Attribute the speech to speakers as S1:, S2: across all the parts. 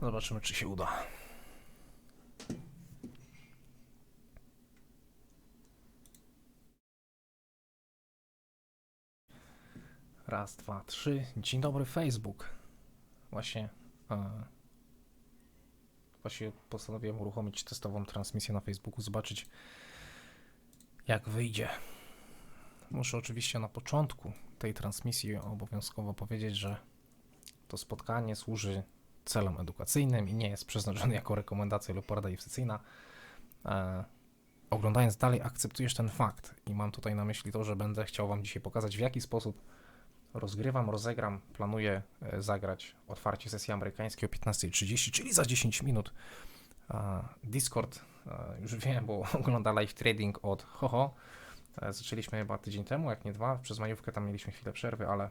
S1: Zobaczymy, czy się uda. Raz, dwa, trzy. Dzień dobry, Facebook. Właśnie. E, właśnie postanowiłem uruchomić testową transmisję na Facebooku, zobaczyć jak wyjdzie. Muszę oczywiście na początku tej transmisji obowiązkowo powiedzieć, że to spotkanie służy celom edukacyjnym i nie jest przeznaczone jako rekomendacja lub porada inwestycyjna. E, oglądając dalej, akceptujesz ten fakt i mam tutaj na myśli to, że będę chciał Wam dzisiaj pokazać, w jaki sposób rozgrywam, rozegram, planuję e, zagrać otwarcie sesji amerykańskiej o 15.30, czyli za 10 minut. E, Discord, e, już wiem, bo ogląda live trading od Hoho. Zaczęliśmy chyba tydzień temu, jak nie dwa. Przez majówkę tam mieliśmy chwilę przerwy, ale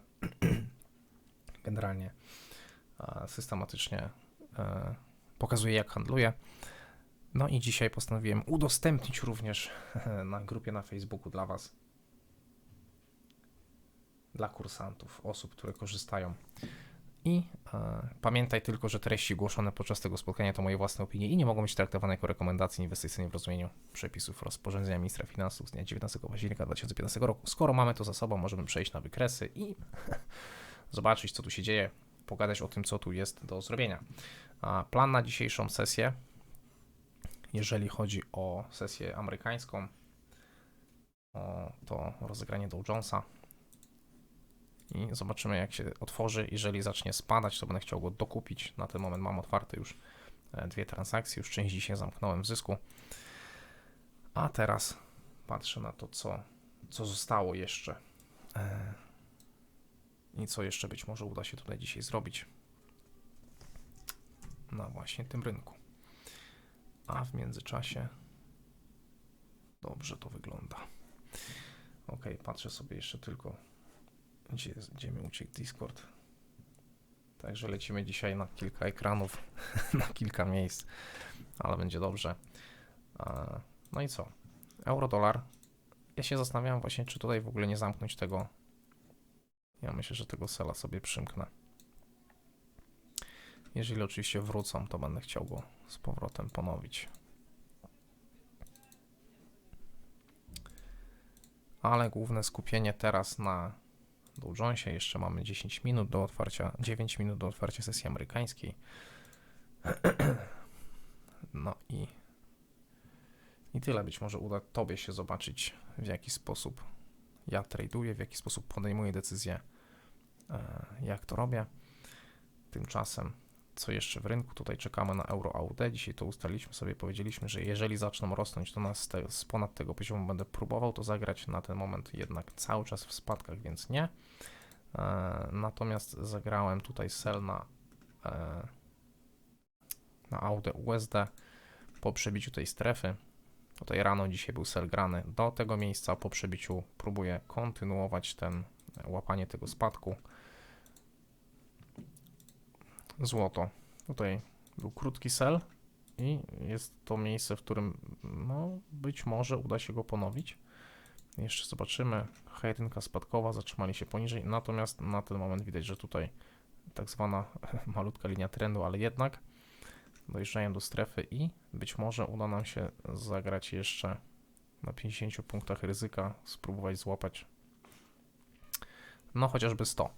S1: generalnie systematycznie e, pokazuję, jak handluję. No i dzisiaj postanowiłem udostępnić również na grupie na Facebooku dla Was, dla kursantów, osób, które korzystają. I e, pamiętaj tylko, że treści głoszone podczas tego spotkania to moje własne opinie i nie mogą być traktowane jako rekomendacje inwestycyjne w rozumieniu przepisów rozporządzenia ministra finansów z dnia 19 października 2015 roku. Skoro mamy to za sobą, możemy przejść na wykresy i zobaczyć, co tu się dzieje, pogadać o tym, co tu jest do zrobienia. Plan na dzisiejszą sesję, jeżeli chodzi o sesję amerykańską, to rozegranie Dow Jonesa, i zobaczymy jak się otworzy. Jeżeli zacznie spadać, to będę chciał go dokupić. Na ten moment mam otwarte już e, dwie transakcje, już część dzisiaj zamknąłem w zysku. A teraz patrzę na to, co, co zostało jeszcze e, i co jeszcze być może uda się tutaj dzisiaj zrobić na właśnie tym rynku. A w międzyczasie dobrze to wygląda. Ok, patrzę sobie jeszcze tylko gdzie, gdzie mi uciekł Discord. Także lecimy dzisiaj na kilka ekranów, na kilka miejsc, ale będzie dobrze. No i co? Euro-dolar. Ja się zastanawiałem właśnie, czy tutaj w ogóle nie zamknąć tego. Ja myślę, że tego sela sobie przymknę. Jeżeli oczywiście wrócą, to będę chciał go z powrotem ponowić. Ale główne skupienie teraz na Dow Jonesie. Jeszcze mamy 10 minut do otwarcia, 9 minut do otwarcia sesji amerykańskiej. No i, i tyle. Być może uda Tobie się zobaczyć, w jaki sposób ja traduję, w jaki sposób podejmuję decyzje, e, jak to robię. Tymczasem, co jeszcze w rynku? Tutaj czekamy na euro AUD. Dzisiaj to ustaliliśmy sobie, powiedzieliśmy, że jeżeli zaczną rosnąć, to nas te, z ponad tego poziomu będę próbował to zagrać. Na ten moment jednak cały czas w spadkach, więc nie. E, natomiast zagrałem tutaj sell na, e, na AUD USD po przebiciu tej strefy. Tutaj rano dzisiaj był sell grany do tego miejsca. Po przebiciu próbuję kontynuować ten łapanie tego spadku. Złoto. Tutaj był krótki sell i jest to miejsce, w którym no, być może uda się go ponowić. Jeszcze zobaczymy. Hejtynka spadkowa, zatrzymali się poniżej, natomiast na ten moment widać, że tutaj tak zwana malutka linia trendu, ale jednak dojeżdżają do strefy i być może uda nam się zagrać jeszcze na 50 punktach ryzyka, spróbować złapać no chociażby 100.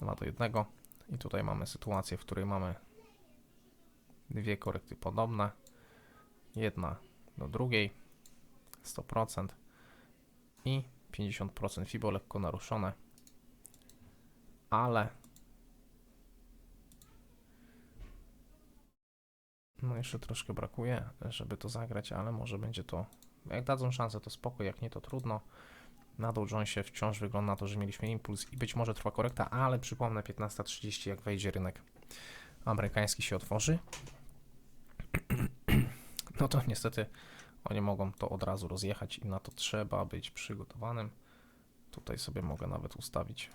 S1: 2 do 1 i tutaj mamy sytuację, w której mamy dwie korekty podobne, jedna do drugiej, 100% i 50% FIBO lekko naruszone, ale no jeszcze troszkę brakuje, żeby to zagrać, ale może będzie to, jak dadzą szansę to spoko, jak nie to trudno. Na Dow Jonesie wciąż wygląda na to, że mieliśmy impuls i być może trwa korekta, ale przypomnę 15.30 jak wejdzie rynek amerykański się otworzy, no to niestety oni mogą to od razu rozjechać i na to trzeba być przygotowanym. Tutaj sobie mogę nawet ustawić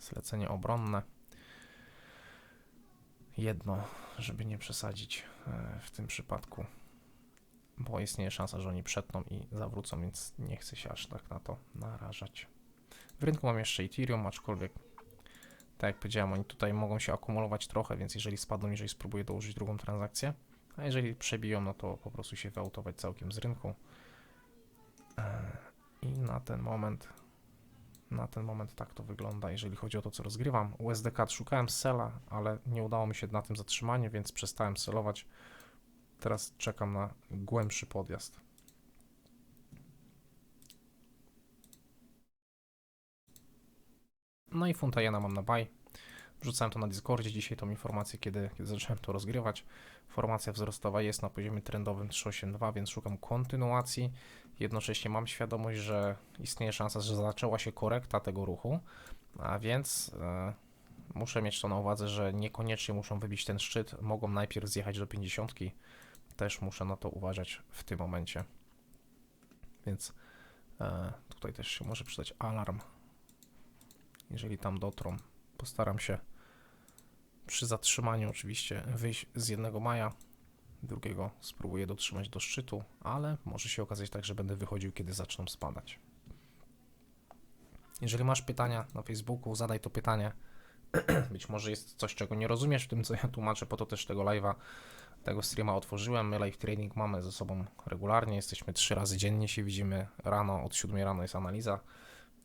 S1: zlecenie obronne. Jedno, żeby nie przesadzić e, w tym przypadku, bo istnieje szansa, że oni przetną i zawrócą, więc nie chcę się aż tak na to narażać. W rynku mam jeszcze Ethereum, aczkolwiek Tak jak powiedziałem, oni tutaj mogą się akumulować trochę, więc jeżeli spadną, jeżeli spróbuję dołożyć drugą transakcję, a jeżeli przebiją, no to po prostu się wyautować całkiem z rynku. E, I na ten moment, na ten moment tak to wygląda, jeżeli chodzi o to, co rozgrywam. USDK szukałem sela, ale nie udało mi się na tym zatrzymaniu, więc przestałem selować. Teraz czekam na głębszy podjazd. No i funta jena mam na buy. Wrzucałem to na Discordzie dzisiaj, tą informację, kiedy, kiedy zacząłem to rozgrywać. Formacja wzrostowa jest na poziomie trendowym 382, więc szukam kontynuacji. Jednocześnie mam świadomość, że istnieje szansa, że zaczęła się korekta tego ruchu, a więc e, muszę mieć to na uwadze, że niekoniecznie muszą wybić ten szczyt, mogą najpierw zjechać do 50. Też muszę na to uważać w tym momencie. Więc e, tutaj też się może przydać alarm. Jeżeli tam dotrą, postaram się przy zatrzymaniu oczywiście wyjść z jednego maja, drugiego spróbuję dotrzymać do szczytu, ale może się okazać tak, że będę wychodził, kiedy zaczną spadać. Jeżeli masz pytania na Facebooku, zadaj to pytanie. Być może jest coś, czego nie rozumiesz w tym, co ja tłumaczę, po to też tego live'a, tego streama otworzyłem. My live training mamy ze sobą regularnie, jesteśmy trzy razy dziennie się widzimy. Rano, od 7 rano jest analiza,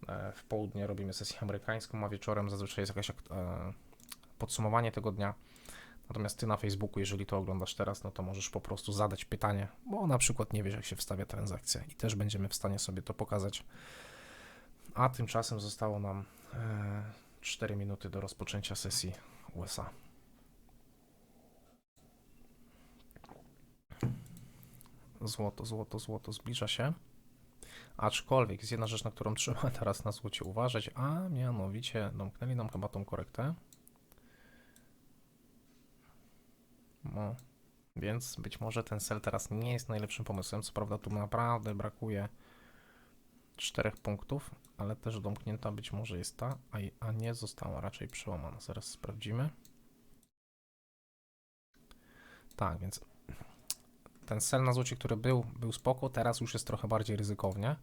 S1: e, w południe robimy sesję amerykańską, a wieczorem zazwyczaj jest jakaś ak- e, podsumowanie tego dnia. Natomiast ty na Facebooku, jeżeli to oglądasz teraz, no to możesz po prostu zadać pytanie, bo na przykład nie wiesz, jak się wstawia transakcja i też będziemy w stanie sobie to pokazać. A tymczasem zostało nam e, 4 minuty do rozpoczęcia sesji USA. Złoto, złoto, złoto zbliża się. Aczkolwiek jest jedna rzecz, na którą trzeba teraz na złocie uważać, a mianowicie domknęli nam chyba tą korektę. No, więc być może ten sell teraz nie jest najlepszym pomysłem. Co prawda tu naprawdę brakuje 4 punktów, ale też domknięta być może jest ta, a, a nie została raczej przełamana. Zaraz sprawdzimy. Tak, więc ten sell na złocie, który był, był spoko, teraz już jest trochę bardziej ryzykownie.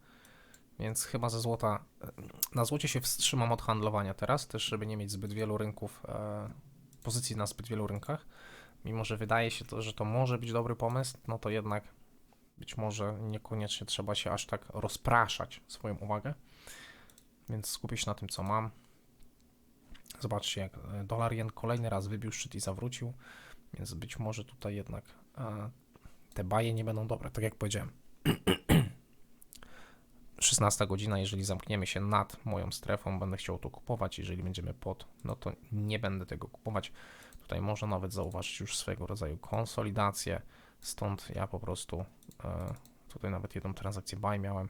S1: Więc chyba ze złota. Na złocie się wstrzymam od handlowania teraz, też żeby nie mieć zbyt wielu rynków, e, pozycji na zbyt wielu rynkach. Mimo, że wydaje się to, że to może być dobry pomysł, no to jednak być może niekoniecznie trzeba się aż tak rozpraszać swoją uwagę. Więc skupię się na tym, co mam. Zobaczcie, jak e, dolar jen kolejny raz wybił szczyt i zawrócił, więc być może tutaj jednak e, te baje nie będą dobre, tak jak powiedziałem. 16 godzina, jeżeli zamkniemy się nad moją strefą, będę chciał to kupować. Jeżeli będziemy pod, no to nie będę tego kupować. Tutaj można nawet zauważyć już swego rodzaju konsolidację. Stąd ja po prostu e, tutaj nawet jedną transakcję buy miałem.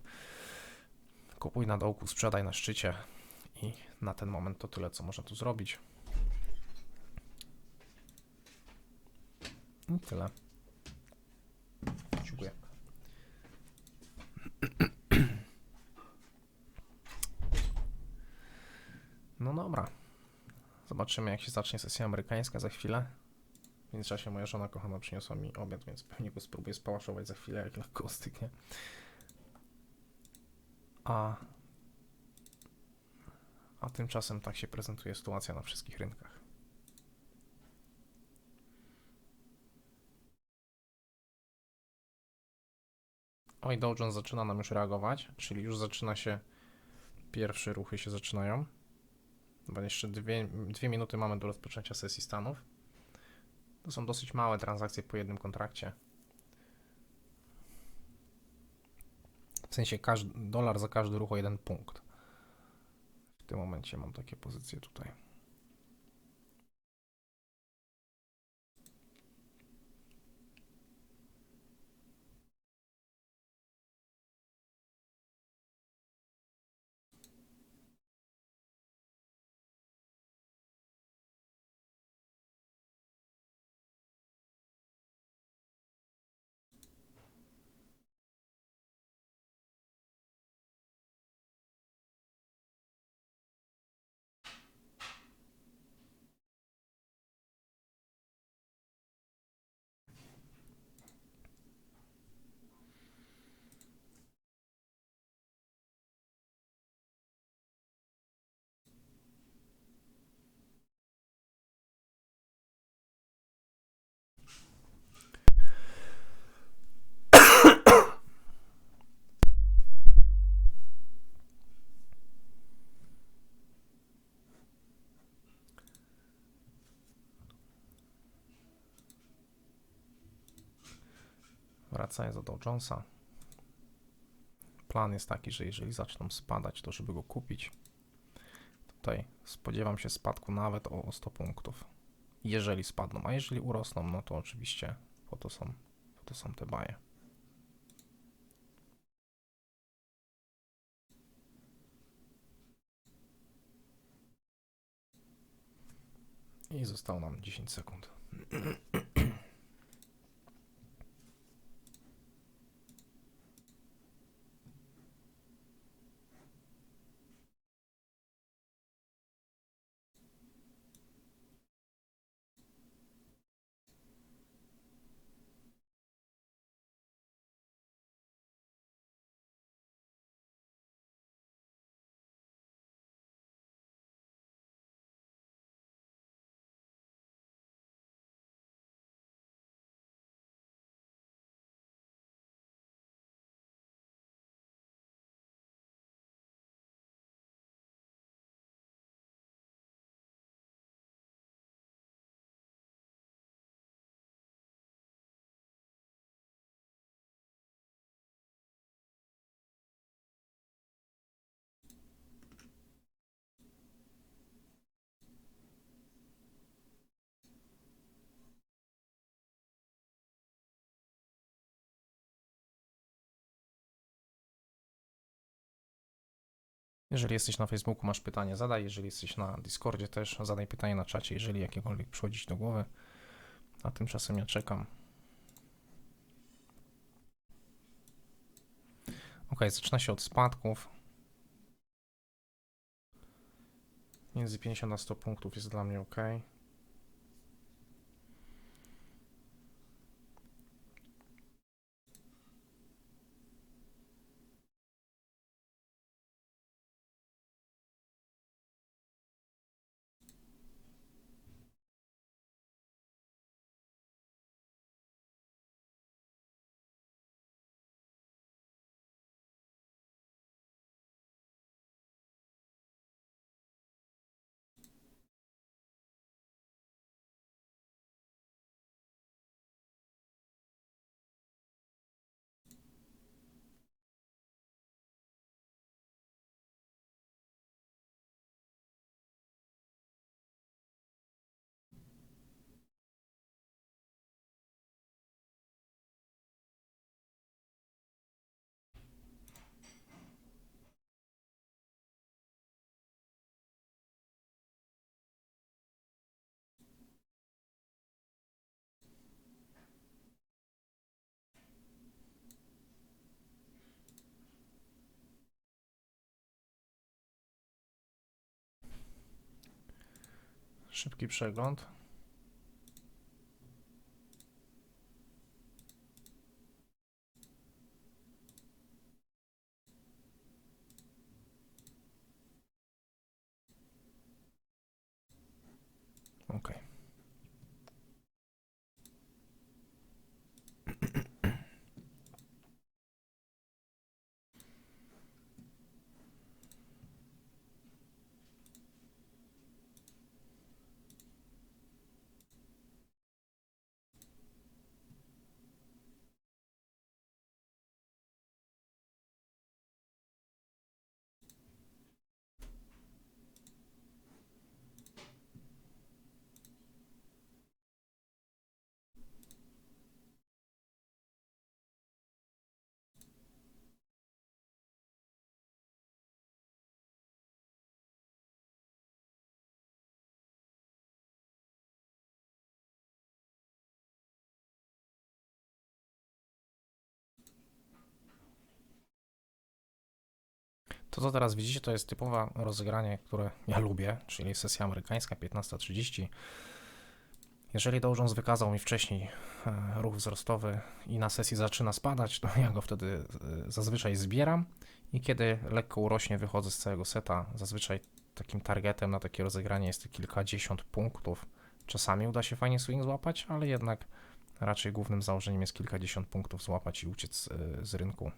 S1: Kupuj na dołku, sprzedaj na szczycie i na ten moment to tyle, co można tu zrobić. I tyle. Dziękuję. No dobra. Zobaczymy, jak się zacznie sesja amerykańska za chwilę. W międzyczasie moja żona kochana przyniosła mi obiad, więc pewnie go spróbuję spałaszować za chwilę, jak lekko ostygnie. A, a tymczasem tak się prezentuje sytuacja na wszystkich rynkach. Oj, Dow Jones zaczyna nam już reagować, czyli już zaczyna się, pierwsze ruchy się zaczynają. Bo jeszcze dwie, dwie minuty mamy do rozpoczęcia sesji stanów. To są dosyć małe transakcje po jednym kontrakcie. W sensie każdy, dolar za każdy ruch o jeden punkt. W tym momencie mam takie pozycje tutaj. Wracając do Dow Jonesa. Plan jest taki, że jeżeli zaczną spadać, to żeby go kupić, tutaj spodziewam się spadku nawet o 100 punktów. Jeżeli spadną, a jeżeli urosną, no to oczywiście po to są, po to są te baje. I zostało nam 10 sekund. Jeżeli jesteś na Facebooku, masz pytanie, zadaj. Jeżeli jesteś na Discordzie, też zadaj pytanie na czacie, jeżeli jakiekolwiek przychodzi ci do głowy. A tymczasem ja czekam. Ok, zaczyna się od spadków. Między 50 a 100 punktów jest dla mnie ok. Szybki przegląd. Ok. To, co teraz widzicie, to jest typowe rozegranie, które ja lubię, czyli sesja amerykańska 15.30. Jeżeli Jones wykazał mi wcześniej e, ruch wzrostowy i na sesji zaczyna spadać, to ja go wtedy e, zazwyczaj zbieram i kiedy lekko urośnie, wychodzę z całego seta. Zazwyczaj takim targetem na takie rozegranie jest kilkadziesiąt punktów. Czasami uda się fajnie swing złapać, ale jednak raczej głównym założeniem jest kilkadziesiąt punktów złapać i uciec e, z rynku.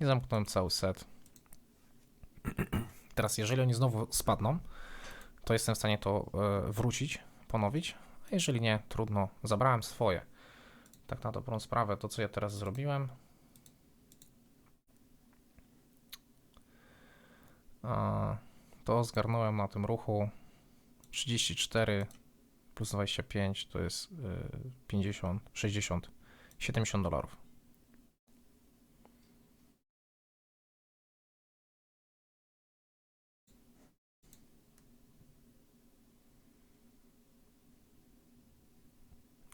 S1: I zamknąłem cały set. Teraz, jeżeli oni znowu spadną, to jestem w stanie to e, wrócić, ponowić. A jeżeli nie, trudno, zabrałem swoje. Tak na dobrą sprawę, to co ja teraz zrobiłem. To zgarnąłem na tym ruchu 34 plus 25 to jest y, 50, 60, 70 dolarów.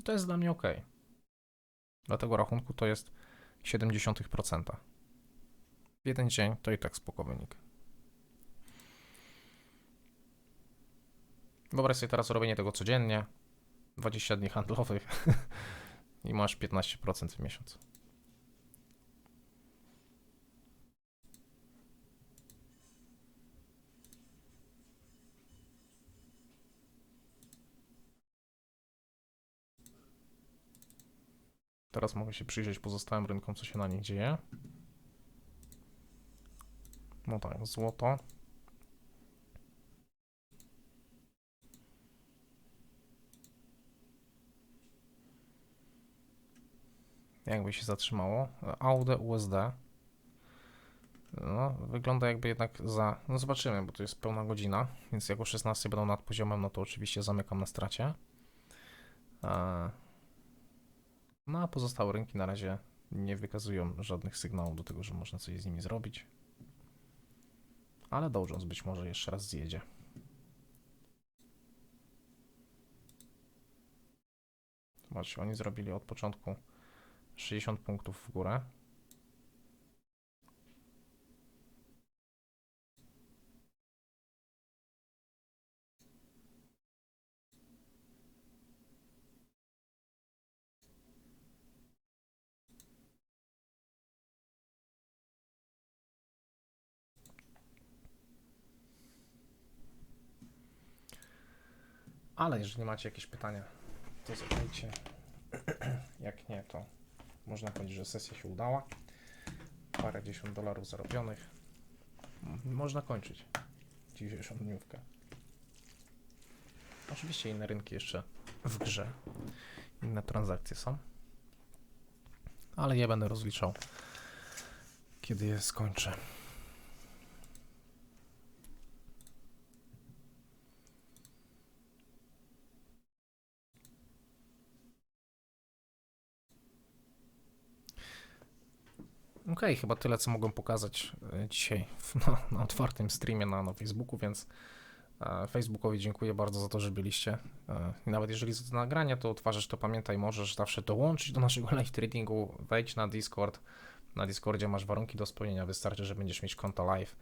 S1: To jest dla mnie ok. Dla tego rachunku to jest 0,7%. W jeden dzień to i tak spoko wynik. Wyobraź sobie teraz robienie tego codziennie, 20 dni handlowych i masz 15% w miesiąc. Teraz mogę się przyjrzeć pozostałym rynkom, co się na nich dzieje. No tak, złoto. Jakby się zatrzymało. AUD USD. No, wygląda jakby jednak za. No zobaczymy, bo to jest pełna godzina, więc jak o 16 będą nad poziomem, no to oczywiście zamykam na stracie. Eee, no a pozostałe rynki na razie nie wykazują żadnych sygnałów do tego, że można coś z nimi zrobić. Ale Dow Jones być może jeszcze raz zjedzie. Zobaczcie, oni zrobili od początku 60 punktów w górę. Ale jeżeli macie jakieś pytania, to zadajcie. Jak nie, to można powiedzieć, że sesja się udała. Parę dziesiąt dolarów zarobionych. Można kończyć dzisiejszą dniówkę. Oczywiście inne rynki jeszcze w grze. Inne transakcje są. Ale ja będę rozliczał, kiedy je skończę. Okej, chyba tyle, co mogłem pokazać e, dzisiaj na, na otwartym streamie na, na Facebooku, więc e, Facebookowi dziękuję bardzo za to, że byliście. E, I nawet jeżeli za to nagranie to odtwarzasz, to pamiętaj, możesz zawsze dołączyć do naszego live tradingu, wejdź na Discord. Na Discordzie masz warunki do spełnienia, wystarczy, że będziesz mieć konto live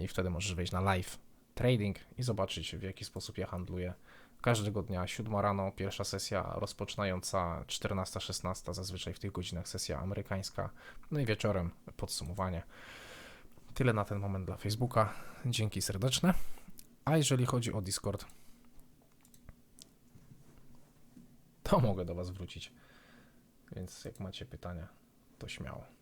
S1: i wtedy możesz wejść na live trading i zobaczyć, w jaki sposób ja handluję. Każdego dnia, 7 rano, pierwsza sesja rozpoczynająca 14-16, zazwyczaj w tych godzinach sesja amerykańska. No i wieczorem podsumowanie. Tyle na ten moment dla Facebooka. Dzięki serdeczne. A jeżeli chodzi o Discord, to mogę do Was wrócić. Więc jak macie pytania, to śmiało.